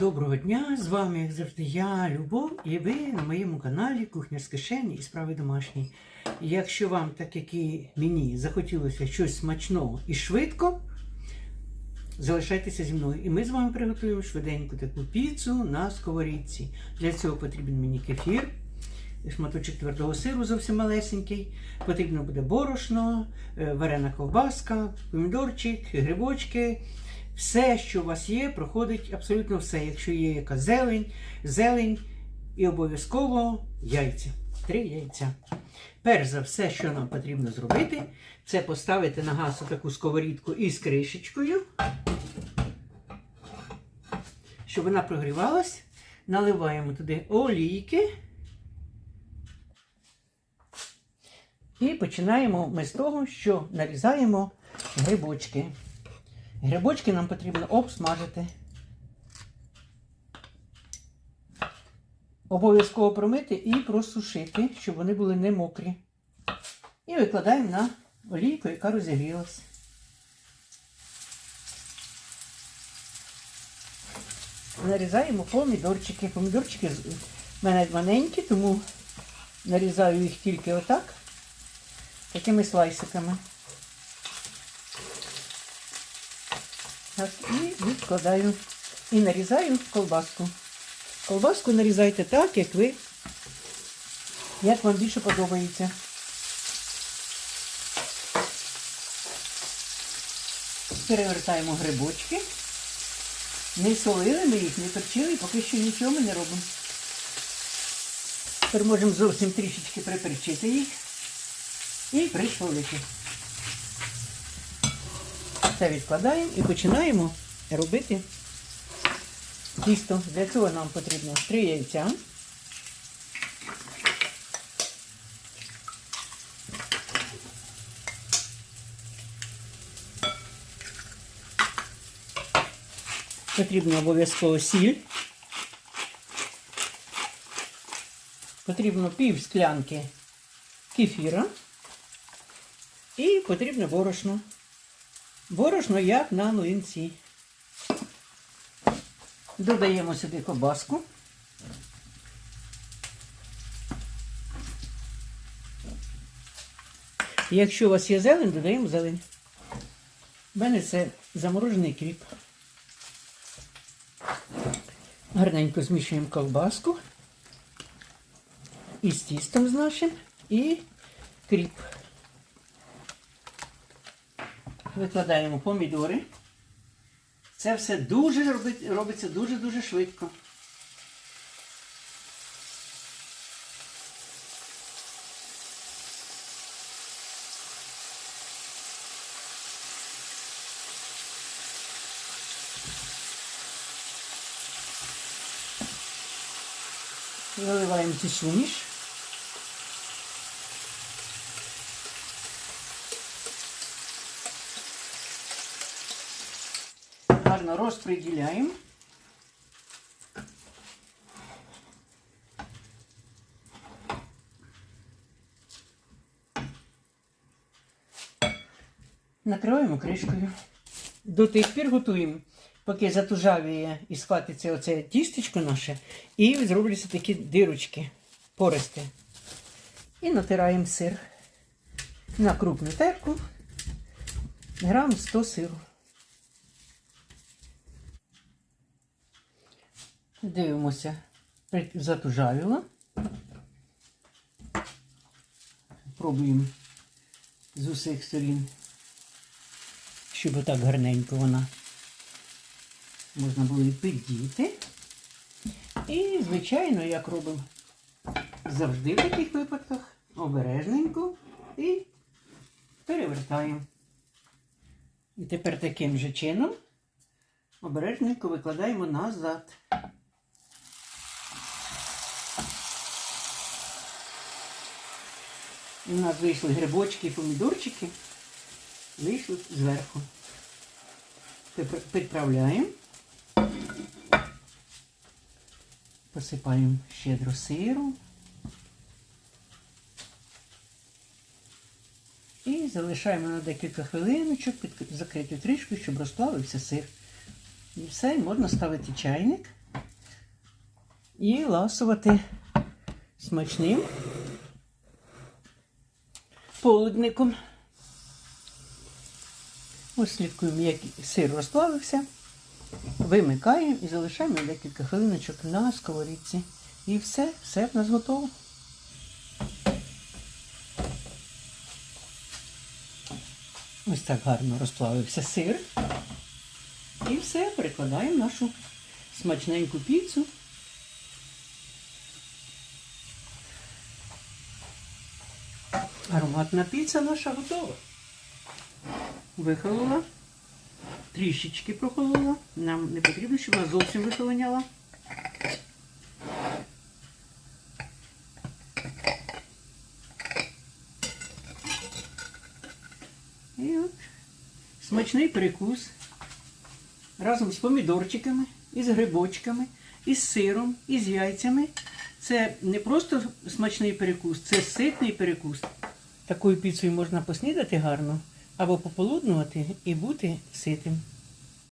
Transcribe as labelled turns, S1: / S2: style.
S1: Доброго дня! З вами, як завжди, я, Любов, і ви на моєму каналі Кухня з кишені і справи домашні. І якщо вам, так як і мені, захотілося щось смачного і швидко, залишайтеся зі мною. І ми з вами приготуємо швиденьку таку піцу на сковорідці. Для цього потрібен мені кефір, шматочок твердого сиру зовсім малесенький. Потрібно буде борошно, е, варена ковбаска, помідорчик, грибочки. Все, що у вас є, проходить абсолютно все. Якщо є яка зелень, зелень і обов'язково яйця. Три яйця. Перш за все, що нам потрібно зробити, це поставити на газ таку сковорідку із кришечкою, щоб вона прогрівалась. Наливаємо туди олійки. І починаємо ми з того, що нарізаємо грибочки. Грибочки нам потрібно обсмажити. Обов'язково промити і просушити, щоб вони були не мокрі. І викладаємо на олійку, яка розігрілась. Нарізаємо помідорчики. Помідорчики в мене маленькі, тому нарізаю їх тільки отак, такими слайсиками. І відкладаю. І нарізаю колбаску. Колбаску нарізайте так, як ви, як вам більше подобається. Перевертаємо грибочки. Не солили ми їх, не перчили, поки що нічого ми не робимо. Тепер можемо зовсім трішечки приперчити їх і присолити. Це відкладаємо і починаємо робити тісто. Для цього нам потрібно 3 яйця. Потрібно обов'язково сіль. Потрібно пів склянки кефіра. І потрібно борошно. Борошно як на млинці. Додаємо сюди кобаску. Якщо у вас є зелень, додаємо зелень. У мене це заморожений кріп. Гарненько змішуємо ковбаску із тістом з нашим і кріп. Викладаємо помідори. Це все дуже робить- робиться дуже-дуже швидко. Виливаємо цю суміш. Гарно розподіляємо. Накриваємо кришкою. До тих пір готуємо, поки затужавіє і схватиться оце тістечко наше, і зробляться такі дирочки, пористи. І натираємо сир на крупну терку, грам 100 сиру. Дивимося, затужавіло. Пробуємо з усіх сторін, щоб отак гарненько вона можна було і піддіти. І, звичайно, як робимо завжди в таких випадках, обережненько і перевертаємо. І тепер таким же чином обережненько викладаємо назад. У нас вийшли грибочки і помідорчики, вийшли зверху. Тепер Підправляємо. Посипаємо щедро сиру. І залишаємо на декілька хвилиночок під закритою трішкою, щоб розплавився сир. І все, можна ставити чайник і ласувати смачним полудником. Ось слідкуємо, як сир розплавився. Вимикаємо і залишаємо декілька хвилиночок на сковорідці. І все, все в нас готово. Ось так гарно розплавився сир. І все, перекладаємо нашу смачненьку піцу. Ароматна піца наша готова. Вихолола. Трішечки прохолола. Нам не потрібно, щоб вона зовсім вихолоняла. І от смачний перекус разом з помідорчиками, із грибочками, із сиром, із яйцями. Це не просто смачний перекус, це ситний перекус. Такою піцею можна поснідати гарно або пополуднувати і бути ситим.